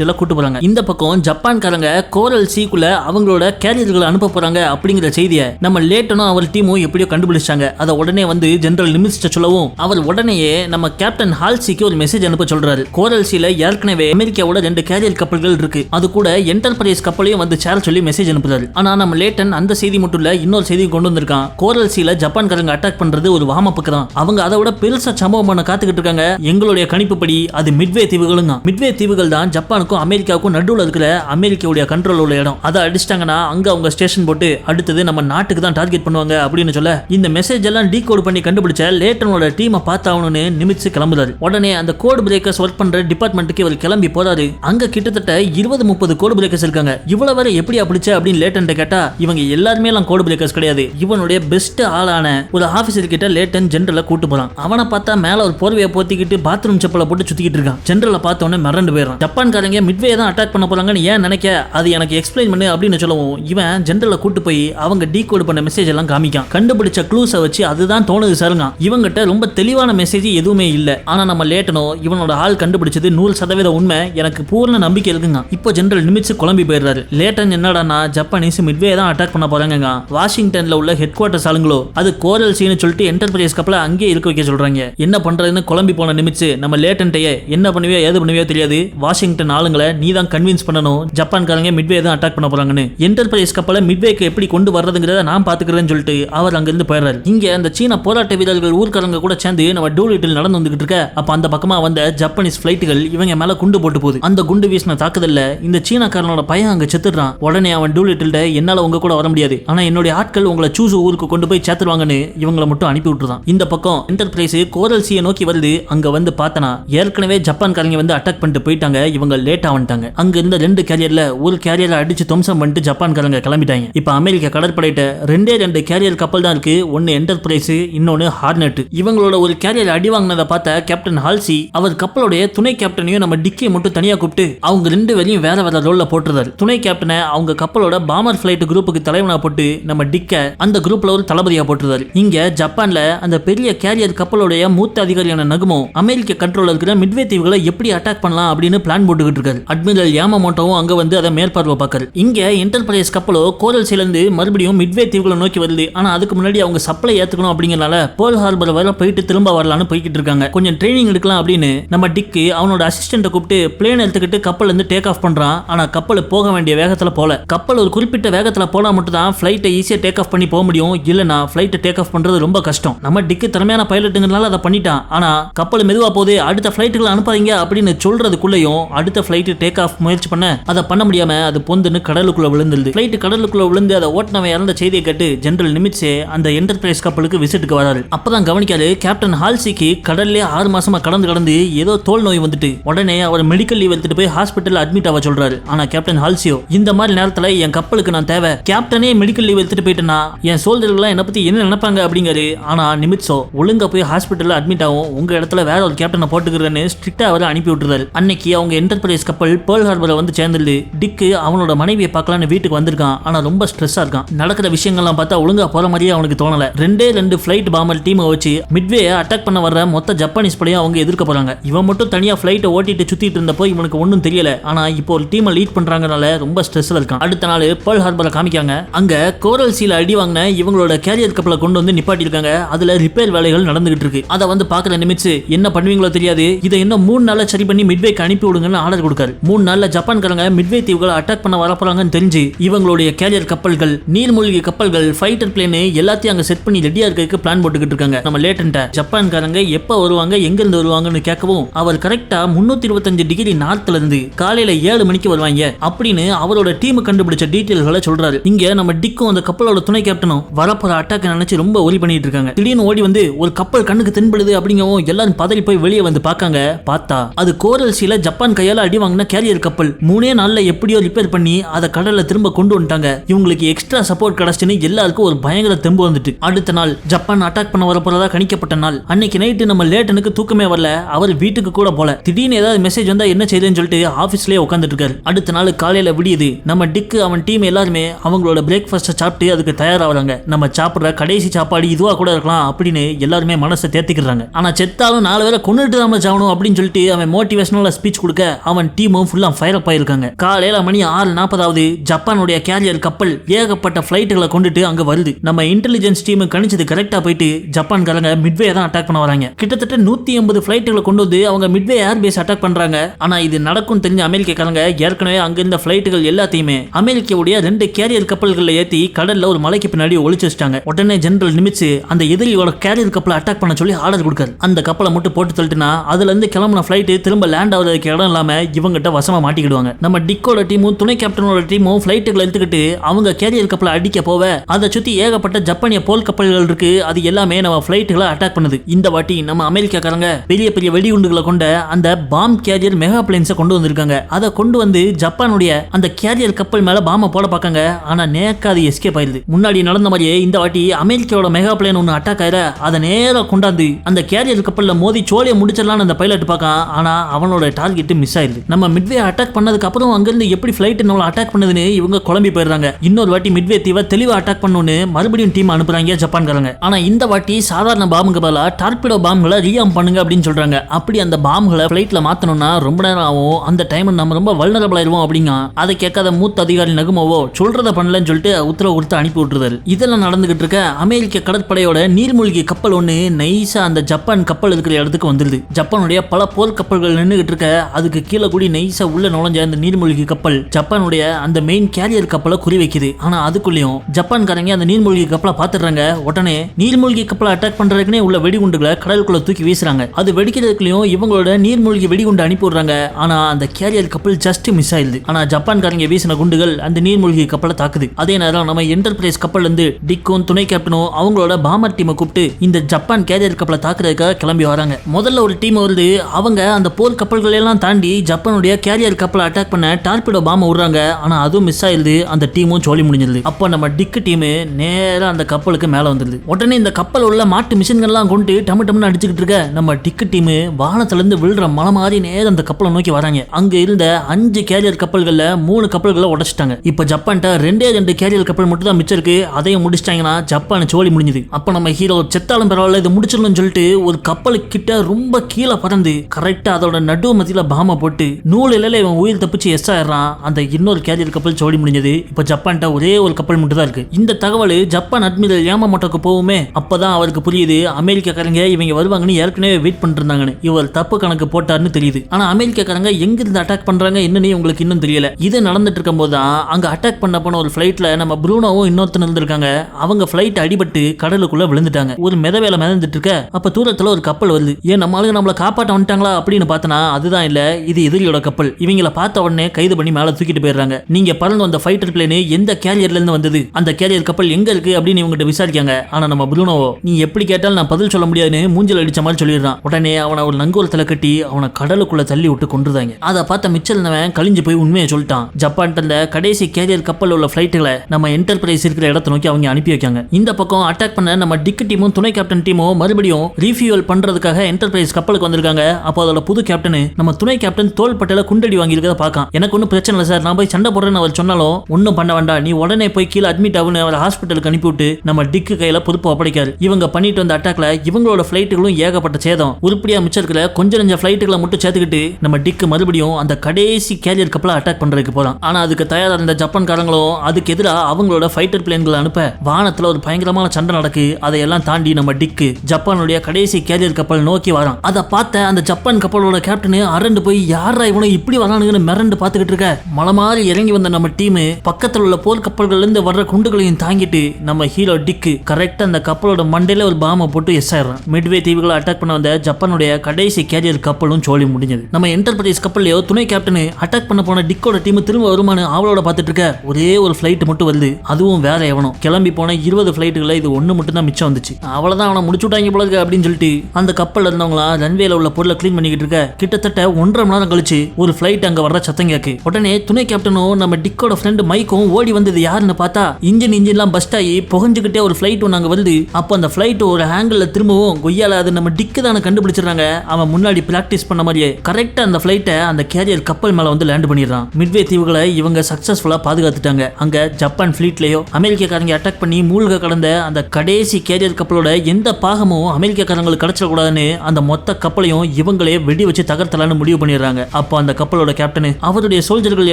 ஹாஸ்பிட்டலில் கூட்டு போறாங்க. இந்த பக்கம் ஜப்பான்காரங்க கோரல் சீக்குள்ள அவங்களோட கேரியர்களை அனுப்ப போறாங்க அப்படிங்கிற செய்தியை நம்ம லேட்டனும் அவர் டீமும் எப்படியோ கண்டுபிடிச்சாங்க அதை உடனே வந்து ஜெனரல் நிமிஸ்ட சொல்லவும் அவர் உடனேயே நம்ம கேப்டன் ஹால்சிக்கு ஒரு மெசேஜ் அனுப்ப சொல்றாரு. கோரல் சீல ஏற்கனவே அமெரிக்காவோட ரெண்டு கேரியர் கப்பல்கள் இருக்கு. அது கூட என்டர்பிரைஸ் கப்பலையும் வந்து சேர சொல்லி மெசேஜ் அனுப்புறாரு. ஆனா நம்ம லேட்டன் அந்த செய்தி மட்டும் இல்ல இன்னொரு செய்தி கொண்டு வந்திருக்கான். கோரல் சீல ஜப்பான்காரங்க அட்டாக் பண்றது ஒரு வாம தான். அவங்க அதை விட பெருசா சம்பவம் பண்ண காத்துக்கிட்டு இருக்காங்க. எங்களுடைய கணிப்புப்படி அது மிட்வே தீவுகளுங்க மிட்வே தீவுகள் தான் ஜப்பானுக்கும் அமெரிக்காவுக்கும் நடுவுல இருக்கிற அமெரிக்காவுடைய கண்ட்ரோல் உள்ள இடம். அதை அடிச்சிட்டாங்கன்னா அங்க அவங்க ஸ்டேஷன் போட்டு அடுத்தது நம்ம நாட்டுக்கு தான் டார்கெட் பண்ணுவாங்க அப்படின்னு சொல்ல இந்த மெசேஜ் எல்லாம் டீ கோட் பண்ணி கண்டுபிடிச்ச லேட்டனோட டீமை பார்த்தாகணும்னு நிமிச்சு கிளம்புறாரு. உடனே அந்த கோட் பிரேக்கர்ஸ் ஒர்க் பண்ற டிபார்ட்மெண்ட்டுக்கு இவர் கிளம்பி போறாரு. அங்க கிட்டத்தட்ட இருபது முப்பது கோட் பிரேக்கர்ஸ் இருக்காங்க. இவ்வளவு வரை எப்படி பிடிச்ச அப்படின்னு லேட்டன் கேட்டா இவங்க எல்லாருமே எல்லாம் கோட் பிரேக்கர்ஸ் கிடையாது. இவனுடைய பெஸ்ட் ஆளான ஒரு ஆபீசர் கிட்ட லேட்டன் ஜென்ரலை கூட்டு போறான். அவனை பார்த்தா மேல ஒரு போர்வையை போத்திக்கிட்டு பாத்ரூம் செப்பலை போட்டு சுத்திக்கிட்டு இருக்கான். ஜென்ரலை பார்த்த உடனே போயிடும் ஜப்பான்காரங்க ஜப்பான்காரங்க மிட்வே தான் அட்டாக் பண்ண போறாங்கன்னு ஏன் நினைக்க? அது எனக்கு எக்ஸ்பிளைன் பண்ணு அப்படின்னு சொல்லவும். இவன் ஜென்ரலை கூட்டு போய் அவங்க டீ கோட் பண்ண மெசேஜ் எல்லாம் காமிக்கான். கண்டுபிடிச்ச க்ளூஸை வச்சு அதுதான் தோணுது சாருங்க. இவங்கிட்ட ரொம்ப தெளிவான மெசேஜ் எதுவுமே இல்லை. ஆனா நம்ம லேட்டனோ இவனோட ஆள் கண்டுபிடிச்சது நூறு சதவீத உண்மை. எனக்கு பூர்ண நம்பிக்கை இருக்குங்க. இப்போ ஜென்ரல் நிமிச்சு குழம்பி போயிடுறாரு. லேட்டன் என்னடானா ஜப்பானீஸ் மிட்வே தான் அட்டாக் பண்ண போறாங்க வாஷிங்டன்ல உள்ள ஹெட் குவார்டர்ஸ் ஆளுங்களோ அது கோரல் சீனு சொல்லிட்டு என்டர்பிரைஸ் கப்பல அங்கேயே இருக்க வைக்க சொல்றாங்க. என்ன பண்றதுன்னு குழம்பி போன நிமிச்சு நம்ம லேட்டன்ட்டையே என்ன பண்ணுவியோ ஏது பண்ணுவியோ தெரியாது. வாஷிங்டன் ஆளுங்களை நீ தான் கன்வின்ஸ் பண்ணணும். ஜப்பான்காரங்க மிட்வே தான் அட்டாக் பண்ண போறாங்கன்னு. என்டர்பிரைஸ் கப்பலை மிட்வேக்கு எப்படி கொண்டு வர்றதுங்கிறத நான் பாத்துக்கிறேன்னு சொல்லிட்டு அவர் அங்கிருந்து போயிடுறாரு. இங்க அந்த சீன போராட்ட வீரர்கள் ஊர்க்காரங்க கூட சேர்ந்து நம்ம டூலிட்டில் நடந்து வந்துகிட்டு இருக்க. அப்ப அந்த பக்கமா வந்த ஜப்பானீஸ் பிளைட்டுகள் இவங்க மேல குண்டு போட்டு போகுது. அந்த குண்டு வீசின தாக்குதல்ல இந்த சீனக்காரனோட பையன் அங்க செத்துடுறான். உடனே அவன் டூலிட்டில்ட என்னால உங்க கூட வர முடியாது. ஆனா என்னுடைய ஆட்கள் உங்களை சூசு ஊருக்கு கொண்டு போய் சேர்த்துருவாங்கன்னு இவங்களை மட்டும் அனுப்பி விட்டுருதான் இந்த பக்கம் என்டர்பிரைஸ் கோரல் சீயை நோக்கி வருது. அங்க வந்து பார்த்தனா ஏற்கனவே ஜப்பான்காரங்க வந்து அட்டாக் பண்ணிட்டு போயிட்டாங்க. இவங்க லேட்டாக வந்துட்டாங்க. அங்க இருந்த ரெண்டு கேரியர்ல ஒரு கேரியரை அடிச்சு துவம்சம் பண்ணிட்டு ஜப்பான்காரங்க கிளம்பிட்டாங்க. இப்ப அமெரிக்க கடற்படையிட்ட ரெண்டே ரெண்டு கேரியர் கப்பல் தான் இருக்கு. ஒன்னு என்டர்பிரைஸ் இன்னொன்னு ஹார்னெட் இவங்களோட ஒரு கேரியர் அடி வாங்கினதை பார்த்த கேப்டன் ஹால்சி அவர் கப்பலுடைய துணை கேப்டனையும் நம்ம டிக்கியை மட்டும் தனியா கூப்பிட்டு அவங்க ரெண்டு பேரையும் வேற வேற ரோல்ல போட்டுறாரு. துணை கேப்டனை அவங்க கப்பலோட பாமர் பிளைட் குரூப்புக்கு தலைவனா போட்டு நம்ம டிக்க அந்த குரூப்ல ஒரு தளபதியா போட்டுறாரு. இங்க ஜப்பான்ல அந்த பெரிய கேரியர் கப்பலுடைய மூத்த அதிகாரியான நகுமோ அமெரிக்க கண்ட்ரோல இருக்கிற மிட்வே தீவுகளை எப்படி அட்டாக் பண்ணலாம் அப்படின்னு பிளான் போட்டுக்கிட்டு இருக்காரு அட்மிரல் யாமமோட்டோவும் அங்க வந்து அதை மேற்பார்வை பார்க்காரு இங்க என்டர்பிரைஸ் கப்பலோ கோரல் சேர்ந்து மறுபடியும் மிட்வே தீவுகளை நோக்கி வருது. ஆனா அதுக்கு முன்னாடி அவங்க சப்ளை ஏத்துக்கணும் அப்படிங்கறனால போல் ஹார்பர் வர போயிட்டு திரும்ப வரலாம்னு போய்கிட்டு இருக்காங்க. கொஞ்சம் ட்ரைனிங் எடுக்கலாம் அப்படின்னு நம்ம டிக்கு அவனோட அசிஸ்டண்ட்டை கூப்பிட்டு பிளேன் எடுத்துக்கிட்டு கப்பல் இருந்து டேக் ஆஃப் பண்றான். ஆனா கப்பல் போக வேண்டிய வேகத்துல போல. கப்பல் ஒரு குறிப்பிட்ட வேகத்துல போனா மட்டும் தான் ஃபிளைட்டை ஈஸியா டேக் ஆஃப் பண்ணி போக முடியும். இல்லனா ஃபிளைட்டை டேக் ஆஃப் பண்றது ரொம்ப கஷ்டம். நம்ம டிக்கு திறமையான பைலட்டுங்கிறனால அதை பண்ணிட்டான். ஆனா கப்பல் மெதுவா போகுது. அடுத்த ஃபிளைட்டுகளை அனுப்பாதீங்க அப்படின்னு சொல்றதுக்குள்ளேயும் அடுத்த ஃப்ளைட்டு டேக் ஆஃப் முயற்சி பண்ண அதை பண்ண முடியாம அது பொந்துன்னு கடலுக்குள்ள விழுந்துருது. ஃப்ளைட் கடலுக்குள்ள விழுந்து அதை ஓட்டினவன் இறந்த செய்தியை கேட்டு ஜெனரல் நிமிட்ஸே அந்த என்டர்பிரைஸ் கப்பலுக்கு விசிட்டுக்கு வராரு. அப்பதான் கவனிக்காரு கேப்டன் ஹால்சிக்கு கடல்லே ஆறு மாசமா கடந்து கடந்து ஏதோ தோல் நோய் வந்துட்டு. உடனே அவர் மெடிக்கல் லீவ் எடுத்துட்டு போய் ஹாஸ்பிட்டல் அட்மிட் ஆக சொல்றாரு. ஆனா கேப்டன் ஹால்சியோ இந்த மாதிரி நேரத்துல என் கப்பலுக்கு நான் தேவை. கேப்டனே மெடிக்கல் லீவ் எடுத்துட்டு போயிட்டேன்னா என் சோல்ஜர்கள்லாம் என்ன பத்தி என்ன நினைப்பாங்க அப்படிங்காரு. ஆனா நிமிட்ஸோ ஒழுங்கா போய் ஹாஸ்பிட்டல் அட்மிட் ஆகும். உங்க இடத்துல வேற ஒரு கேப்டனை போட்டுக்கிறேன்னு ஸ்ட்ரிக்டா அவரை அனுப்பி விட்டுறாரு. அன்னைக்கு அவங்க என்டர்பிரைஸ் கப்பல் பேர்ல் ஹார்பரை வந்து சேர்ந்துருது டிக்கு அவனோட மனைவியை பார்க்கலான்னு வீட்டுக்கு வந்திருக்கான். ஆனால் ரொம்ப ஸ்ட்ரெஸ்ஸா இருக்கான். நடக்கிற விஷயங்கள்லாம் பார்த்தா ஒழுங்கா போற மாதிரியே அவனுக்கு தோணல. ரெண்டே ரெண்டு ஃப்ளைட் பாம்பர் டீமை வச்சு மிட்வே அட்டாக் பண்ண வர்ற மொத்த ஜப்பானீஸ் படையும் அவங்க எதிர்க்க போறாங்க. இவன் மட்டும் தனியா ஃப்ளைட்டை ஓட்டிட்டு சுத்திட்டு இருந்தப்போ இவனுக்கு ஒன்றும் தெரியல. ஆனா இப்போ ஒரு டீமை லீட் பண்றாங்கனால ரொம்ப ஸ்ட்ரெஸ்ஸில் இருக்கான். அடுத்த நாள் பேர்ல் ஹார்பரை காமிக்காங்க அங்க கோரல் சீல அடி வாங்கின இவங்களோட கேரியர் கப்பலை கொண்டு வந்து நிப்பாட்டி இருக்காங்க அதுல ரிப்பேர் வேலைகள் நடந்துகிட்டு இருக்கு. அதை வந்து பார்க்குற நிமிச்சு என்ன பண்ணுவீங்களோ தெரியாது. இதை இன்னும் மூணு நாளாக சரி பண்ணி மிட்வேக்கு அனுப்பி விடுங்கன்னு ஆர்டர் கொடுக்காரு. மூணு நாள்ல ஜப்பான்காரங்க மிட்வே தீவுகளை அட்டாக் பண்ண வர போறாங்கன்னு தெரிஞ்சு இவங்களுடைய கேரியர் கப்பல்கள் நீர்மூழ்கி கப்பல்கள் ஃபைட்டர் பிளேன் எல்லாத்தையும் அங்க செட் பண்ணி ரெடியா இருக்கிறதுக்கு பிளான் போட்டுக்கிட்டு இருக்காங்க. நம்ம லேட்டன்ட்ட ஜப்பான்காரங்க எப்ப வருவாங்க எங்க இருந்து வருவாங்கன்னு கேட்கவும் அவர் கரெக்டா முன்னூத்தி இருபத்தஞ்சு டிகிரி நார்த்ல இருந்து காலையில ஏழு மணிக்கு வருவாங்க அப்படின்னு அவரோட டீம் கண்டுபிடிச்ச டீட்டெயில்களை சொல்றாரு. இங்க நம்ம டிக்கும் அந்த கப்பலோட துணை கேப்டனும் வரப்போற அட்டாக் நினைச்சு ரொம்ப ஒலி பண்ணிட்டு இருக்காங்க. திடீர்னு ஓடி வந்து ஒரு கப்பல் கண்ணுக்கு தென்படுது அப்படிங்கவும் எல்லாரும் பதறி போய் வெளியே வந்து பார்க்காங்க. பார்த்தா அது கோரல் சீல ஜப்பான் கையால அடி வாங்கின கேரியர் கப்பல் மூணே நாள்ல எப்படியோ ரிப்பேர் பண்ணி அதை கடல்ல திரும்ப கொண்டு வந்துட்டாங்க. இவங்களுக்கு எக்ஸ்ட்ரா சப்போர்ட் கிடைச்சுன்னு எல்லாருக்கும் ஒரு பயங்கர தெம்பு வந்துட்டு. அடுத்த நாள் ஜப்பான் அட்டாக் பண்ண வரப்போறதா கணிக்கப்பட்ட நாள். அன்னைக்கு நைட்டு நம்ம லேட்டனுக்கு தூக்கமே வரல. அவர் வீட்டுக்கு கூட போல. திடீர்னு ஏதாவது மெசேஜ் வந்தா என்ன செய்யுதுன்னு சொல்லிட்டு ஆபீஸ்லயே உட்காந்துட்டு இருக்காரு அடுத்த நாள் காலையில விடியுது. நம்ம டிக்கு அவன் டீம் எல்லாருமே அவங்களோட பிரேக்ஃபாஸ்ட்டை சாப்பிட்டு அதுக்கு தயாராகிறாங்க. நம்ம சாப்பிடுற கடைசி சாப்பாடு இதுவா கூட இருக்கலாம் அப்படின்னு எல்லாருமே மனசை தேத்திக்கிறாங்க. ஆனா செத்தாலும் நாலு பேரை கொண்டுட்டு தான் சாகணும் அப்படின்னு சொல்லிட்டு அவன் மோட்டிவேஷனல் ஸ்பீச் கொடுக்க அவன் டீமும் ஃபுல்லாக ஃபயர் அப் ஆயிருக்காங்க. காலையில மணி ஆறு நாற்பதாவது ஜப்பானுடைய கேரியர் கப்பல் ஏகப்பட்ட ஃப்ளைட்டுகளை கொண்டுட்டு அங்க வருது. நம்ம இன்டெலிஜென்ஸ் டீம் கணிச்சது கரெக்டா போயிட்டு ஜப்பான்காரங்க மிட்வே தான் அட்டாக் பண்ண வராங்க. கிட்டத்தட்ட நூத்தி எண்பது ஃபிளைட்டுகளை கொண்டு வந்து அவங்க மிட்வே ஏர்பேஸ் அட்டாக் பண்றாங்க. ஆனா இது நடக்கும் தெரிஞ்ச அமெரிக்காரங்க ஏற்கனவே அங்கே இருந்த ஃபிளைட்டுகள் எல்லாத்தையுமே அமெரிக்காவுடைய ரெண்டு கேரியர் கப்பல்களை ஏற்றி கடல்ல ஒரு மலைக்கு பின்னாடி ஒழிச்சு வச்சிட்டாங்க. உடனே ஜெனரல் நிமிச்சு அந்த எதிரியோட கேரியர் கப்பலை அட்டாக் பண்ண சொல்லி ஆர்டர் கொடுக்காரு. அந்த கப்பலை மட்டும் போட்டு தள்ளிட்டுனா அதுல இருந்து கிளம்புன ஃப்ளைட்டு திரும்ப லேண்ட் ஆகுறதுக்கு இடம் இல்லாம இவங்கிட்ட வசமாக மாட்டிக்கிடுவாங்க. நம்ம டிக்கோட டீமும் துணை கேப்டனோட டீமும் ஃப்ளைட்டுகளை எடுத்துக்கிட்டு அவங்க கேரியர் கப்பலை அடிக்க போவ அதை சுற்றி ஏகப்பட்ட ஜப்பானிய போல் கப்பல்கள் இருக்கு. அது எல்லாமே நம்ம ஃப்ளைட்டுகளை அட்டாக் பண்ணுது. இந்த வாட்டி நம்ம அமெரிக்காக்காரங்க பெரிய பெரிய வெடிகுண்டுகளை கொண்ட அந்த பாம் கேரியர் மெகா பிளேன்ஸை கொண்டு வந்திருக்காங்க. அதை கொண்டு வந்து ஜப்பானுடைய அந்த கேரியர் கப்பல் மேல பாம்பை போட பார்க்காங்க. ஆனா நேக்கா அது எஸ்கேப் ஆயிடுது முன்னாடி நடந்த மாதிரியே இந்த வாட்டி அமெரிக்காவோட மெகா பிளேன் ஒன்று அட்டாக் ஆயிர அதை நேராக கொண்டாந்து அந்த கேரியர் கப்பலில் மோதி சோழியை முடிச்சிடலான்னு அந்த பைலட் பார்க்கான். ஆனா அவனோட டார்கெட் மிஸ் ஆயிருது நம்ம மிட்வே அட்டாக் பண்ணதுக்கு அப்புறம் அங்கிருந்து எப்படி ஃபிளைட் நம்மள அட்டாக் பண்ணுதுன்னு இவங்க குழம்பி போயிடுறாங்க. இன்னொரு வாட்டி மிட்வே தீவை தெளிவா அட்டாக் பண்ணணும்னு மறுபடியும் டீம் அனுப்புறாங்க ஜப்பான்காரங்க. ஆனா இந்த வாட்டி சாதாரண பாம்புக்கு பதிலாக டார்பிடோ பாம்புகளை ரீஆம் பண்ணுங்க அப்படின்னு சொல்றாங்க. அப்படி அந்த பாம்புகளை ஃபிளைட்ல மாத்தணும்னா ரொம்ப நேரம் ஆகும். அந்த டைம் நம்ம ரொம்ப வல்னரபிள் ஆயிடுவோம் அப்படிங்க அதை கேட்காத மூத்த அதிகாரி நகுமோவோ சொல்றத பண்ணலன்னு சொல்லிட்டு உத்தரவு கொடுத்து அனுப்பி விட்டுருதல் இதெல்லாம் நடந்துகிட்டு இருக்க அமெரிக்க கடற்படையோட நீர்மூழ்கி கப்பல் ஒன்று நைஸா அந்த ஜப்பான் கப்பல் இருக்கிற இடத்துக்கு வந்துருது. ஜப்பானுடைய பல போர் கப்பல்கள் நின்றுகிட்டு இருக்க அதுக்கு கீழே கூடி நைஸா உள்ள நுழைஞ்ச அந்த நீர்மூழ்கி கப்பல் ஜப்பானுடைய அந்த மெயின் கேரியர் கப்பலை குறி வைக்குது ஆனா அதுக்குள்ளேயும் ஜப்பான்காரங்க அந்த நீர்மூழ்கி கப்பலை பாத்துறாங்க உடனே நீர்மூழ்கி கப்பலை அட்டாக் பண்றதுக்குனே உள்ள வெடிகுண்டுகளை கடலுக்குள்ள தூக்கி வீசுறாங்க. அது வெடிக்கிறதுக்குள்ளேயும் இவங்களோட நீர்மூழ்கி வெடிகுண்டு அனுப்பி விடுறாங்க. ஆனா அந்த கேரியர் கப்பல் ஜஸ்ட் மிஸ் ஆயிடுது. ஆனா ஜப்பான்காரங்க வீசின குண்டுகள் அந்த நீர்மூழ்கி கப்பலை தாக்குது. அதே நேரம் நம்ம என்டர்பிரைஸ் கப்பல் இருந்து டிக்கும் துணை கேப்டனும் அவங்களோட பாமர் டீமை கூப்பிட்டு இந்த ஜப்பான் கேரியர் கப்பலை தாக்குறதுக்காக கிளம்பி வராங்க. முதல்ல ஒரு டீம் வருது. அவங்க அந்த போர் கப்பல்கள் எல்லாம் தாண்டி ஜப்பானுடைய கேரியர் கப்பலை அட்டாக் பண்ண டார்பிடோ பாம்பை விடுறாங்க ஆனால் அதுவும் மிஸ் ஆயிடுது. அந்த டீமும் சோழி முடிஞ்சிருது அப்போ நம்ம டிக்கு டீமு நேராக அந்த கப்பலுக்கு மேலே வந்துருது உடனே இந்த கப்பல் உள்ள மாட்டு மிஷின்கள்லாம் கொண்டு டமு டம்னு அடிச்சுக்கிட்டு இருக்க நம்ம டிக்கு டீமு வானத்துலேருந்து விழுற மலை மாதிரி நேரம் அந்த கப்பலை நோக்கி வராங்க. அங்கே இருந்த அஞ்சு கேரியர் கப்பல்களில் மூணு கப்பல்களை உடைச்சிட்டாங்க. இப்போ ஜப்பான்கிட்ட ரெண்டே ரெண்டு கேரியர் கப்பல் மட்டும் தான் மிச்சம் இருக்கு. அதையும் முடிச்சிட்டாங்கன்னா ஜப்பான் சோழி முடிஞ்சுது. அப்போ நம்ம ஹீரோ செத்தாலும் பரவாயில்ல இதை முடிச்சிடணும்னு சொல்லிட்டு ஒரு கப்பலுக்கிட்ட ரொம்ப கீழே பறந்து கரெக்டாக அதோட நடு மத்தியில் பாம்பை போட்டு நூல் இல்லைல இவன் உயிர் தப்பிச்சு எஸ் ஆயிடுறான். அந்த இன்னொரு கேரியர் கப்பல் சோடி முடிஞ்சது. இப்போ ஜப்பான்ட்ட ஒரே ஒரு கப்பல் மட்டும் தான் இருக்கு. இந்த தகவல் ஜப்பான் அட்மிரல் யாமாமோட்டோக்கு போகுமே. அப்பதான் அவருக்கு புரியுது அமெரிக்காக்காரங்க இவங்க வருவாங்கன்னு ஏற்கனவே வெயிட் பண்ணிட்டு இருந்தாங்கன்னு இவர் தப்பு கணக்கு போட்டாருன்னு தெரியுது. ஆனா அமெரிக்காக்காரங்க எங்க இருந்து அட்டாக் பண்றாங்க என்னன்னு உங்களுக்கு இன்னும் தெரியல. இது நடந்துட்டு இருக்கும்போது தான் அங்க அட்டாக் பண்ண போன ஒரு ஃபிளைட்ல நம்ம ப்ரூனோவும் இன்னொருத்தன் இருந்திருக்காங்க. அவங்க ஃபிளைட் அடிபட்டு கடலுக்குள்ள விழுந்துட்டாங்க. ஒரு மிதவேல மிதந்துட்டு இருக்க அப்ப தூரத்துல ஒரு கப்பல் வருது. ஏன் நம்மளுக்கு நம்மளை நம்மள காப்பாட்ட வந்துட்டாங்களா அப்படின்னு பார்த்தனா அதுதான் இல்ல. இது எதிரியோட கப்பல். இவங்கள பார்த்த உடனே கைது பண்ணி மேல தூக்கிட்டு போயிடுறாங்க. நீங்க பறந்து வந்த ஃபைட்டர் பிளேனு எந்த கேரியர்ல இருந்து வந்தது? அந்த கேரியர் கப்பல் எங்க இருக்கு அப்படின்னு இவங்ககிட்ட விசாரிக்காங்க. ஆனா நம்ம புருனோவோ நீ எப்படி கேட்டாலும் நான் பதில் சொல்ல முடியாதுன்னு மூஞ்சல் அடிச்ச மாதிரி சொல்லிடுறான். உடனே அவனை ஒரு நங்கூரத்துல கட்டி அவனை கடலுக்குள்ள தள்ளி விட்டு கொண்டுதாங்க அதை பார்த்த மிச்சல் இருந்தவன் கழிஞ்சு போய் உண்மையை சொல்லிட்டான். ஜப்பான் இருந்த கடைசி கேரியர் கப்பல் உள்ள ஃபிளைட்டுகளை நம்ம என்டர்பிரைஸ் இருக்கிற இடத்தை நோக்கி அவங்க அனுப்பி வைக்காங்க. இந்த பக்கம் அட்டாக் பண்ண நம்ம டிக்கு டீமும் துணை கேப்டன் டீமும் மறுபடியும் ரீஃபியூல் பண்றதுக்காக என்டர்பிரைஸ் கப்பலுக்கு வந்திருக்காங்க. அப்போ அதோட புது கேப்டன் நம்ம துணை கேப்டன் தோல் பட்டையில குண்டடி வாங்கியிருக்கத பார்க்கான். எனக்கு ஒன்றும் பிரச்சனை இல்லை சார். நான் போய் சண்டை போடுறேன்னு அவர் சொன்னாலும் ஒன்றும் பண்ண வேண்டாம். நீ உடனே போய் கீழே அட்மிட் ஆகுன்னு அவர் ஹாஸ்பிட்டலுக்கு அனுப்பிவிட்டு நம்ம டிக்கு கையில பொறுப்பு ஒப்படைக்காரு. இவங்க பண்ணிட்டு வந்த அட்டாக்ல இவங்களோட ஃபிளைட்டுகளும் ஏகப்பட்ட சேதம். உருப்படியா மிச்சம் கொஞ்சம் நெஞ்ச ஃபிளைட்டுகளை மட்டும் சேர்த்துக்கிட்டு நம்ம டிக்கு மறுபடியும் அந்த கடைசி கேரியர் கப்பலை அட்டாக் பண்றதுக்கு போறான். ஆனா அதுக்கு தயாரா இருந்த ஜப்பான்காரங்களும் அதுக்கு எதிராக அவங்களோட ஃபைட்டர் பிளேன்களை அனுப்ப வானத்துல ஒரு பயங்கரமான சண்டை நடக்கு. அதையெல்லாம் தாண்டி நம்ம டிக்கு ஜப்பானுடைய கடைசி கேரியர் கப்பல் நோக்கி வரான். அதை பார்த்த அந்த ஜப்பான் கப்பலோட கேப்டன் அரண்டு போய் யாரா இவனும் இப்படி வரானுங்கன்னு மிரண்டு பார்த்துக்கிட்டு இருக்க? மலை மாதிரி இறங்கி வந்த நம்ம டீம் பக்கத்துல உள்ள போர் கப்பல்கள்ல இருந்து வர்ற குண்டுகளையும் தாங்கிட்டு நம்ம ஹீரோ டிக்கு கரெக்டா அந்த கப்பலோட மண்டையில ஒரு பாம போட்டு எஸ் ஆயிடுறான் மிட்வே தீவுகளை அட்டாக் பண்ண வந்த ஜப்பானுடைய கடைசி கேரியர் கப்பலும் சோழி முடிஞ்சது. நம்ம என்டர்பிரைஸ் கப்பல்லையோ துணை கேப்டன் அட்டாக் பண்ண போன டிக்கோட டீம் திரும்ப வருமானு அவளோட பார்த்துட்டு இருக்க ஒரே ஒரு ஃபிளைட் மட்டும் வருது. அதுவும் வேற எவனும். கிளம்பி போன இருபது ஃபிளைட்டுகளை இது ஒன்று மட்டும் தான் மிச்சம் வந்துச்சு. அவ்வளோதான் அவனை முடிச்சு விட்டாங்க போல இருக்கு அப்படின்னு சொல்லிட்டு அந்த கப்பல் இருந்தவங்களா ரன்வேல உள்ள பொருளை க்ளீன் பண்ணிக்கிட்டு இருக்க கிட்டத்தட்ட ஒன்றரை மணி நேரம் கழிச்சு ஒரு ஃபிளைட் அங்க வர்ற சத்தம் கேக்கு உடனே துணை கேப்டனும் நம்ம டிக்கோட ஃப்ரெண்டு மைக்கும் ஓடி வந்தது யாருன்னு பார்த்தா இன்ஜின் இன்ஜின்லாம் பஸ்ட் ஆகி புகஞ்சுக்கிட்டே ஒரு ஃபிளைட் ஒன்று அங்கே வருது. அப்போ அந்த ஃபிளைட் ஒரு ஆங்கிள் திரும்பவும் கொய்யால அது நம்ம டிக்கு தானே கண்டுபிடிச்சிடுறாங்க. அவன் முன்னாடி பிராக்டிஸ் பண்ண மாதிரியே. கரெக்டாக அந்த ஃபிளைட்டை அந்த கேரியர் கப்பல் மேலே வந்து லேண்ட் பண்ணிடுறான். மிட்வே தீவுகளை இவங்க சக்ஸஸ்ஃபுல்லாக பாதுகாத்துட்டாங்க. அங்க ஜப்பான் ஃபிளீட்லயோ அமெரிக்காரங்க அட்டாக் பண்ணி மூழ்க கடந்த அந்த கடைசி கேரியர் கப்பலோட எந்த பாகமும் அமெரிக்காரங்களுக்கு கிடைச்சிடக்கூடாதுன்னு அந்த மொத்த கப்பலையும் இவங்களே வெடி வச்சு தகர்த்தலான்னு முடிவு பண்ணிடுறாங்க. அப்போ அந்த கப்பலோட கேப்டனு அவருடைய சோல்ஜர்கள்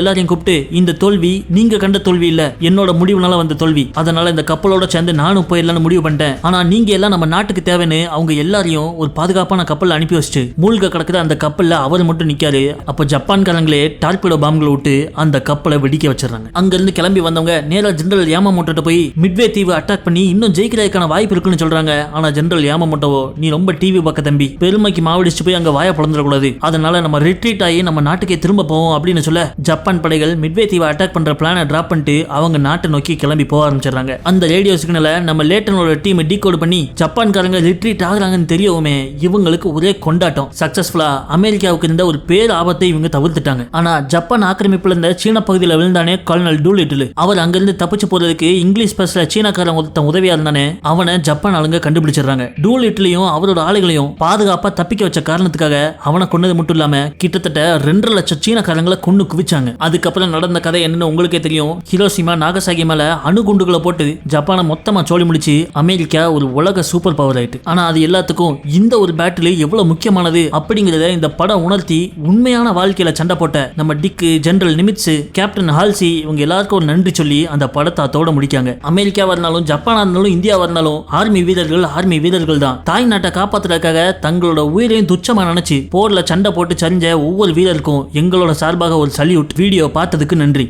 எல்லாரையும் கூப்பிட்டு இந்த தோல்வி நீங்க கண்ட தோல்வி இல்ல என்னோட முடிவுனால வந்த தோல்வி. அதனால இந்த கப்பலோட சேர்ந்து நானும் போயிடலாம்னு முடிவு பண்ணிட்டேன். ஆனா நீங்க எல்லாம் நம்ம நாட்டுக்கு தேவைன்னு அவங்க எல்லாரையும் ஒரு பாதுகாப்பான கப்பல் அனுப்பி வச்சுட்டு மூழ்க கிடக்குற அந்த கப்பல்ல அவர் மட்டும் நிக்காரு. அப்போ ஜப்பான்காரங்களே டார்பிடோ பாம்களை விட்டு அந்த கப்பலை வெடிக்க வச்சிடறாங்க. அங்க இருந்து கிளம்பி வந்தவங்க நேரா ஜெனரல் யாமாமோட்டோட்ட போய் மிட்வே தீவு அட்டாக் பண்ணி இன்னும் ஜெயிக்கிறதுக்கான வாய்ப்பு இருக்குன்னு சொல்றாங்க. ஆனா ஜெனரல் யாமாமோட்டோவோ நீ ரொம்ப டிவி பக்க தம்பி. பெருமைக்கு மாவடிச்சு போய் அங்க வாய பிறந்துடக்கூடாது அதனால நம்ம ரிட்ரீட் ஆகி நம்ம நாட்டுக்கே திரும்ப போவோம் அப்படின்னு சொல்ல ஜப்பான் படைகள் மிட்வே தீவை அட்டாக் பண்ற பிளானை டிராப் பண்ணிட்டு அவங்க நாட்டை நோக்கி கிளம்பி போக ஆரம்பிச்சிடுறாங்க. அந்த ரேடியோ சிக்னலை நம்ம லேட்டனோட டீம் டீகோட் பண்ணி ஜப்பான்காரங்க ரிட்ரீட் ஆகுறாங்கன்னு தெரியவுமே இவங்களுக்கு ஒரே கொண்டாட்டம். சக்சஸ்ஃபுல்லா அமெரிக்காவுக்கு இருந்த ஒரு பேர் ஆபத்தை இவங்க தவிர்த்துட்டாங்க. ஆனா ஜப்பான் ஆக்கிரமிப்புல இருந்த சீன பகுதியில் விழுந்தானே கர்னல் டூலிட்டில். அவர் அங்கிருந்து தப்பிச்சு போறதுக்கு இங்கிலீஷ் பேசுற சீனாக்காரன் ஒருத்தன் உதவியா இருந்தானே அவனை ஜப்பான் ஆளுங்க கண்டுபிடிச்சிடுறாங்க. டூலிட்லையும் அவரோட ஆளுகளையும் பாதுகாப்பா தப்பிக்க வச்ச காரணத்துக்காக அவனை கொண்டது மட்டும் இல்லாம கிட்டத்தட்ட ரெண்டு லட்சம் சீனக்காரங்களை கொண்டு குவிச்சாங்க. அதுக்கப்புறம் நடந்த கதை என்னன்னு உங்களுக்கே தெரியும். ஹிரோசிமா நாகசாகி மேல அணுகுண்டுகளை போட்டு ஜப்பானை மொத்தமா சோழி முடிச்சு அமெரிக்கா ஒரு உலக சூப்பர் பவர் ஆயிட்டு. ஆனா அது எல்லாத்துக்கும் இந்த ஒரு பேட்டில் எவ்வளவு முக்கியமானது அப்படிங்கறத இந்த படம் உணர்த்தி உண்மையான வாழ்க்கையில சண்டை போட்ட நம்ம டிக்கு ஜெனரல் நிமிட்ஸ் கேப்டன் ஹால்சி இவங்க எல்லாருக்கும் ஒரு நன்றி சொல்லி அந்த படத்தை அதோட முடிக்காங்க. அமெரிக்கா வரனாலும் ஜப்பானா இருந்தாலும் இந்தியா வந்தாலும் ஆர்மி வீரர்கள் ஆர்மி வீரர்கள் தான். தாய் நாட்டை காப்பாத்துறதுக்காக தங்களோட உயிரையும் துச்சமா நினைச்சு போர்ல சண்டை போட்டு சரிஞ்ச ஒவ்வொரு வீரருக்கும் எங்களோட சார்பாக ஒரு சல்யூட் வீடியோ பார்த்ததுக்கு நன்றி.